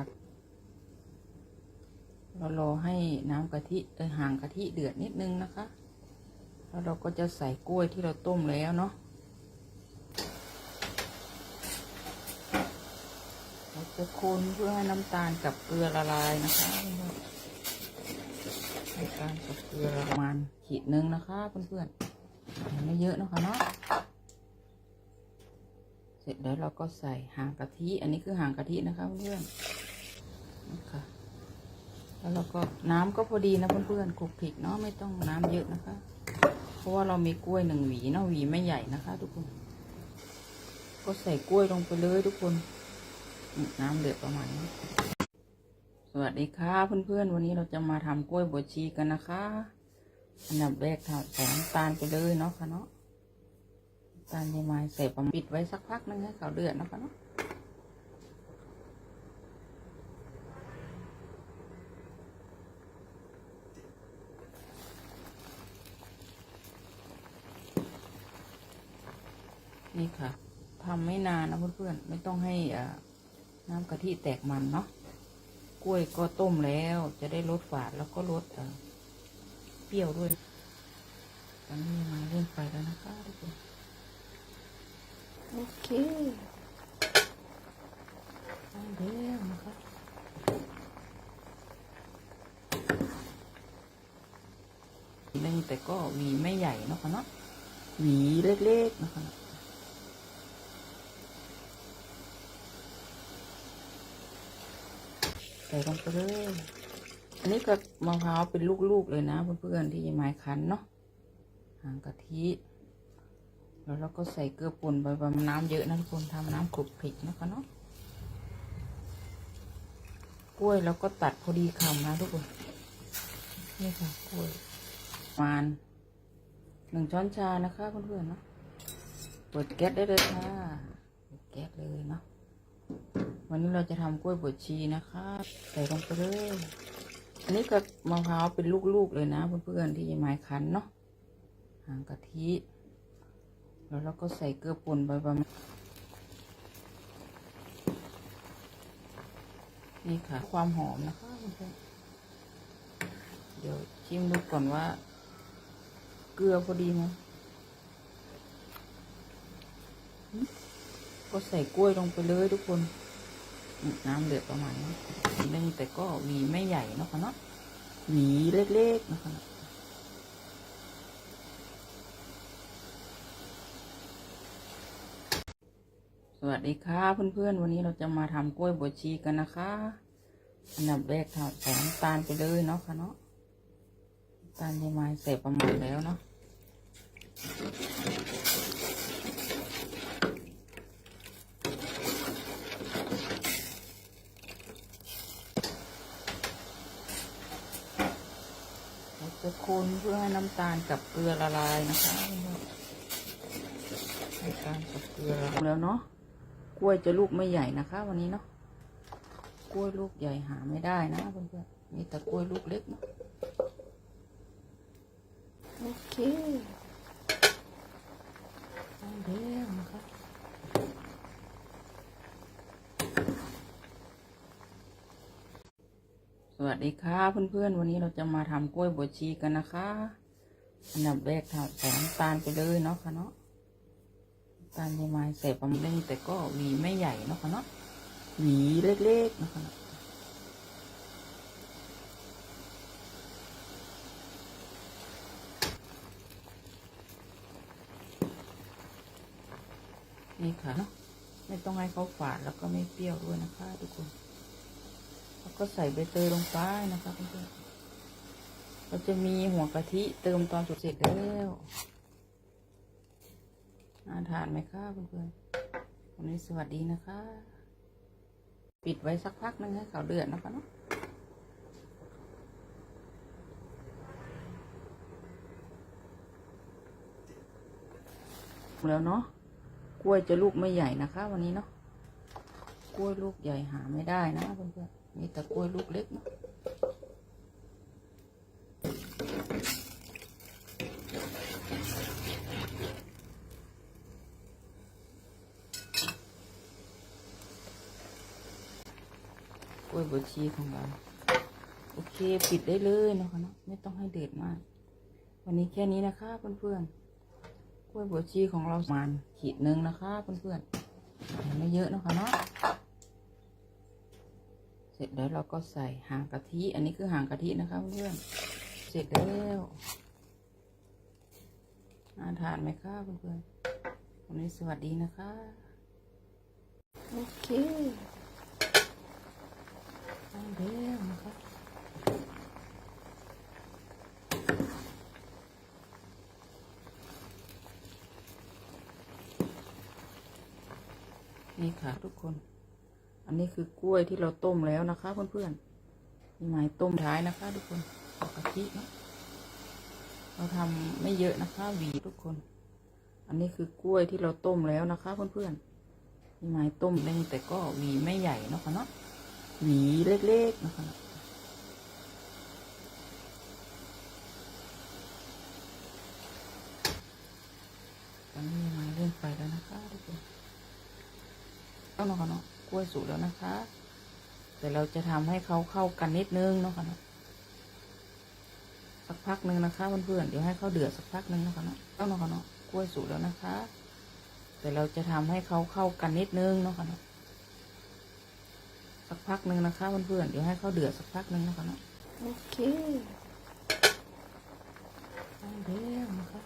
ัก เรารอให้น้ำกะทิเออห่างกะทิเดือดนิดนึงนะคะ แล้วเราก็จะใส่กล้วยที่เราต้มแล้วเนาะเราจะคนเพื่อให้น้ำตาลกับเกลือละลายนะคะน้ำตาลกับเกลือประมาณขีดนึงนะคะเพื่อนๆไม่เยอะนะคะเนาะเสร็จแล้วเราก็ใส่หางกะทิ อันนี้คือหางกะทินะคะเพื่อนๆ นะคะแล้วเราก็น้ำก็พอดีนะเพื่อนๆคลุกคลิกเนาะไม่ต้องน้ำเยอะนะคะ เพราะว่าเรามีกล้วยหนึ่งหวีเนาะหวีไม่ใหญ่นะคะ ทุกคน ก็ใส่กล้วยลงไปเลยทุกคนน้ำเดือดประมาณนี้สวัสดีค่ะเพื่อนๆ วันนี้เราจะมาทำกล้วยบวชชีกันนะคะ อันดับแรกทำใส่น้ำตาลไปเลยเนาะค่ะเนาะตาลยายไม้ใส่ประมาณปิดไว้สักพักนึงให้เขาเดือดนะคะเนาะ นี่ค่ะทำไม่นานนะเพื่อนๆไม่ต้องให้อ่าน้ำกะทิแตกมันเนาะกล้วยก็ต้มแล้ว จะได้ลดฝาดแล้วก็ลดอ่าเปรี้ยวด้วยตอนนี้ยายไม้เร่งไฟแล้วนะคะทุกคนโอเคได้แล้วนะคะหนึ่งแต่ก็หวีไม่ใหญ่เนาะค่ะเนาะหวีเล็กๆนะคะ ส่ลงไปเลย อันนี้ก็มะพร้าวเป็นลูกๆเลยนะเพื่อนๆที่ยายไม้คั้นเนาะหางกะทิแล้วเราก็ใส่เกลือป่นไปประมาณน้ำเยอะนะทุกคนทำน้ำขลุกขลิกนะคะเนาะกล้วยแล้วก็ตัดพอดีคำนะทุกคนนี่ค่ะกล้วยประมาณหนึ่งช้อนชานะคะเพื่อนๆเนาะเปิดแก๊สได้เลยค่ะเปิดแก๊สเลยเนาะ วันนี้เราจะทำกล้วยบวชชีนะคะ ใส่ลงไปเลยอันนี้ก็มะพร้าวเป็นลูกๆเลยนะเพื่อนๆที่ยายไม้คั้นเนาะหางกะทิแล้วเราก็ใส่เกลือป่นไปประมาณนี่ค่ะ ความหอมนะคะเพื่อนเดี๋ยวชิมดูก่อนว่า เกลือพอดีไหมก็ใส่กล้วยลงไปเลยทุกคน น้ำเดือดประมาณนี้นึงแต่ก็หวีไม่ใหญ่นะคะเนาะหวีเล็กๆนะคะสวัสดีค่ะเพื่อนๆ วันนี้เราจะมาทำกล้วยบวชชีกันนะคะ อันดับแรกทำใส่น้ำตาลไปเลยเนาะค่ะเนาะตาลยายไม้ใส่ประมาณแล้วเนาะ จะคนเพื่อให้น้ำตาลกับเกลือละลายนะคะใส่ตาลกับเกลือแล้วเนาะกล้วยจะลูกไม่ใหญ่นะคะ วันนี้เนาะกล้วยลูกใหญ่หาไม่ได้นะเพื่อนๆมีแต่กล้วยลูกเล็กเนาะโอเคได้แล้วนะคะ วัสดีค่ะเพื่อนๆ วันนี้เราจะมาทำกล้วยบวชชีกันนะคะ อันดับแรกทำใส่น้ำตาลไปเลยเนาะค่ะเนาะตาลยายไม้ใส่ประมาณนึงแต่ก็หวีไม่ใหญ่เนาะค่ะเนาะหวีเล็กๆนะคะนี่ค่ะเนาะไม่ต้องให้เขาฝาดแล้วก็ไม่เปรี้ยวด้วยนะคะ ทุกคน แล้วก็ใส่ใบเตยลงไปนะคะเพื่อนๆเราจะมีหัวกะทิเติมตอนสุดเสร็จแล้วน่าทานไหมคะเพื่อนๆวันนี้สวัสดีนะคะ ปิดไว้สักพักนึงให้เขาเดือดนะคะเนาะแล้วเนาะกล้วยจะลูกไม่ใหญ่นะคะ วันนี้เนาะกล้วยลูกใหญ่หาไม่ได้นะเพื่อนๆ ต่กล้วยลูกเล็กเนาะล้วยบวชีของเรา โอเค ปิดได้เลยนะคะเนาะไม่ต้องให้เดือดมาก วันนี้แค่นี้นะคะเพื่อนๆ กล้วยบวชีของเรามาณขีดหนึ่งนะคะเพื่อนๆไม่เยอะนะคะเนาะ เสร็จแล้วเราก็ใส่หางกะทิ อันนี้คือหางกะทินะคะเพื่อนๆเสร็จแล้วน่าทานไหมคะเพื่อนๆวันนี้สวัสดีนะคะ โอเคได้แล้วนะคะนี่ค่ะทุกคน อันนี้คือกล้วยที่เราต้มแล้วนะคะ เพื่อนๆมีหมายต้มท้ายนะคะ ทุกคนกับกะทิเนาะเราทำไม่เยอะนะคะหวีทุกคน อันนี้คือกล้วยที่เราต้มแล้วนะคะ เพื่อนๆมีหมายต้มเล็งแต่ก็หวีไม่ใหญ่นะคะเนาะหวีเล็กๆนะคะตอนนี้มีหมายเลื่อนไฟแล้วนะคะทุกคนต้องนาะค่ะเนาะ ล้วยสุกแล้วนะคะแต่เราจะทำให้เขาเข้ากันนิดนึงเนาะค่ะเนาะสักพักหนึ่งนะคะเพื่อนๆเดี๋ยวให้เขาเดือดสักพักหนึ่งเนาะค่ะเนาะต้องเนาะค่ะเนาะกล้วยสุกแล้วนะคะแต่เราจะทำให้เขาเข้ากันนิดนึงเนาะค่ะเนาะสักพักหนึ่งนะคะเพื่อนๆเดี๋ยวให้เขาเดือดสักพักหนึ่งเนาะค่ะเนาะโอเคได้แล้วนะคะ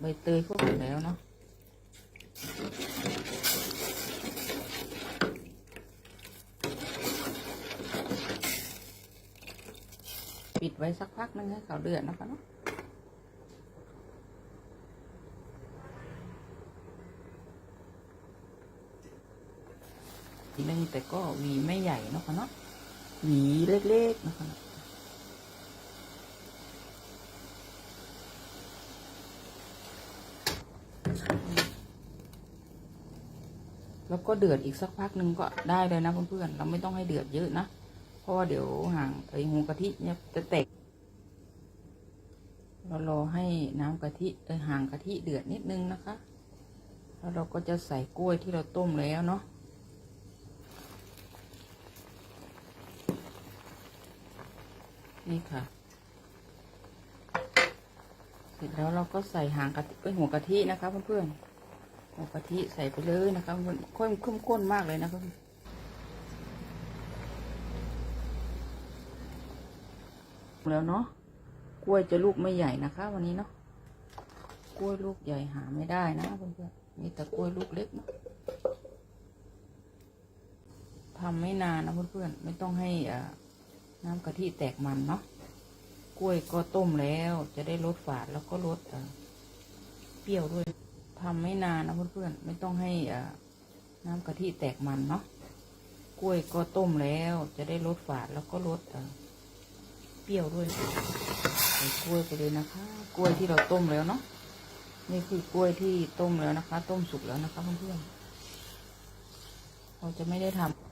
ใบเตยพวกอยู่แล้วเนาะปิดไว้สักพักนึงให้เขาเดือดนะคะเนาะทีนึงแต่ก็หวีไม่ใหญ่เนาะค่ะเนาะหวีเล็กๆนะคะเนาะ แล้วก็เดือดอีกสักพักหนึ่งก็ได้เลยนะเพื่อนๆ เราไม่ต้องให้เดือดเยอะนะ เพราะว่าเดี๋ยวห่างไอ้หูกะทิเนี่ยจะแตก เรารอให้น้ำกะทิเออห่างกะทิเดือดนิดนึงนะคะ แล้วเราก็จะใส่กล้วยที่เราต้มแล้วเนาะนี่ค่ะ เสร็จแล้วเราก็ใส่หางกะทิเอ้หัวกะทินะคะเพื่อนๆ เอากะทิใส่ไปเลยนะคะมันข้นเข้มข้นมากเลยนะคะแล้วเนาะกล้วยจะลูกไม่ใหญ่นะคะ วันนี้เนาะกล้วยลูกใหญ่หาไม่ได้นะเพื่อนๆมีแต่กล้วยลูกเล็กนะทำไม่นานนะเพื่อนๆไม่ต้องให้น้ำกะทิแตกมันเนาะกล้วยก็ต้มแล้ว จะได้ลดฝาดแล้วก็ลดเปรี้ยวด้วย ทำไม่นานนะเพื่อนๆไม่ต้องให้น้ำกะทิแตกมันเนาะกล้วยก็ต้มแล้วจะได้ลดฝาดแล้วก็ลดเปรี้ยวด้วยใส่กล้วยไปเลยนะคะ กล้วยที่เราต้มแล้วเนาะนี่คือกล้วยที่ต้มแล้วนะคะ ต้มสุกแล้วนะคะเพื่อนๆเราจะไม่ได้ทำ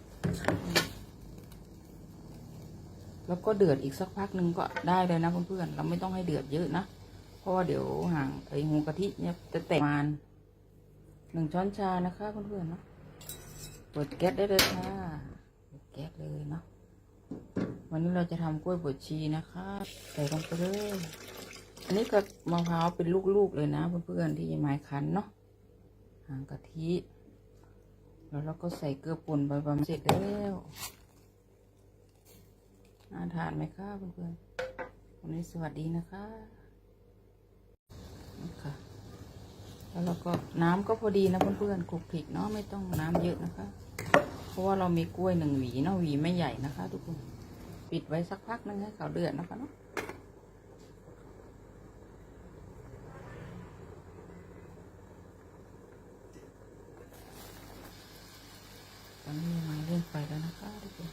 แล้วก็เดือดอีกสักพักหนึ่งก็ได้เลยนะเพื่อนๆเราไม่ต้องให้เดือดเยอะนะ เพราะว่าเดี๋ยวห่างไอหูกะทิเนี่ยจะแตกมาณหนึ่งช้อนชานะคะเพื่อนๆเนาะเปิดแก๊สได้เลยค่ะเปิดแก๊สเลยเนาะวันนี้เราจะทำกล้วยบวชชีนะคะใส่ลงไปเลยอันนี้ก็มะพร้าวเป็นลูกๆเลยนะเพื่อนๆที่ยายไม้คั้นเนาะหางกะทิ แล้วเราก็ใส่เกลือป่นไปประมาณเสร็จแล้วน่าทานไหมคะเพื่อนๆวันนี้สวัสดีนะคะ ค่ะแล้วเราก็น้ำก็พอดีนะเพื่อนๆคลุกคลิกเนาะไม่ต้องน้ำเยอะนะคะ เพราะว่าเรามีกล้วยหนึ่งหวีเนาะหวีไม่ใหญ่นะคะ ทุกคนปิดไว้สักพักนึงให้เขาเดือดนะคะเนาะตอนนี้มีไม้เลื่อนไฟแล้วนะคะทุกคน